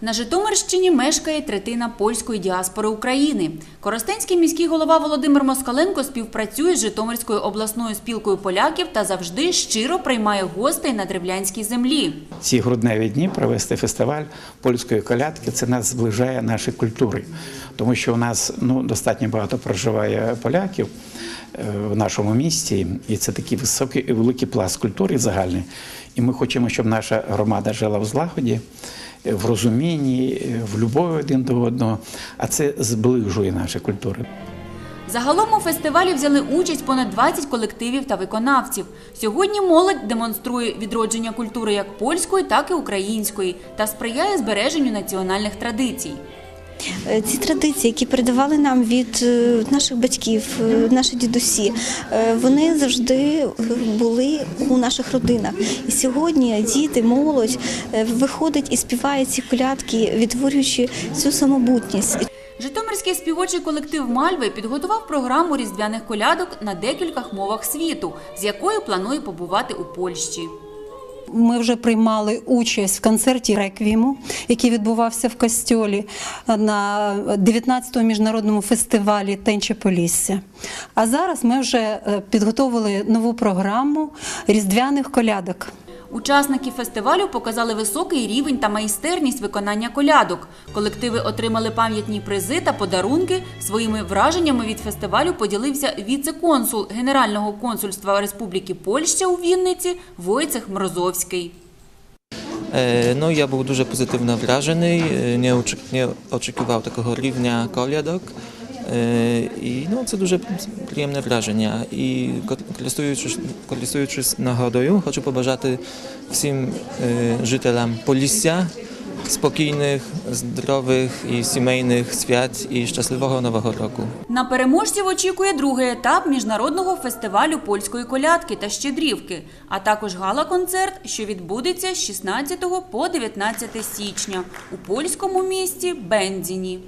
На Житомирщині мешкає третина польської діаспори України. Коростенський міський голова Володимир Москаленко співпрацює з Житомирською обласною спілкою поляків та завжди щиро приймає гостей на древлянській землі. ці грудневі дні провести фестиваль польської колядки. Це нас зближає наші культури, тому що у нас ну достатньо багато проживає поляків е, в нашому місті, і це такий високий і великий пласт культури загальний. І ми хочемо, щоб наша громада жила в злагоді. е, В розумінні, е, в любові один до одного, а це зближує наші культури. Загалом у фестивалі взяли участь понад 20 колективів та виконавців. Сьогодні молодь демонструє відродження культури як польської, так і української та сприяє збереженню національних традицій. Е, Ці традиції, які передавали нам від е, наших батьків, е, наші дідусі, вони завжди були у наших родинах. І сьогодні діти, молодь виходить і співає ці колядки, відтворюючи цю самобутність. Житомирський співочий колектив Мальви підготував програму різдвяних колядок на декількох мовах світу, з якою планує побувати у Польщі. Ми вже приймали участь в концерті реквіму, який відбувався в костьолі на 19-му міжнародному фестивалі Тенче Полісся. А зараз ми вже е, підготовили нову програму різдвяних колядок. Учасники фестивалю показали високий рівень та майстерність виконання колядок. Колективи отримали пам'ятні призи та подарунки. Своїми враженнями від фестивалю поділився віце-консул Генерального консульства Республіки Польща у Вінниці Войцех Мрозовський. E, No ja był дуже e, nie, oczek- nie oczekiwał takiego rівня колядок. E, I no, це дуже приємне враження. І ко- користуючись, користуючись нагодою, хочу побажати всім е, жителям Полісся спокійних, здорових і сімейних свят і щасливого нового року. На переможців очікує другий етап міжнародного фестивалю польської колядки та щедрівки, а також гала-концерт, що відбудеться з 16 по 19 січня у польському місті Бендзіні.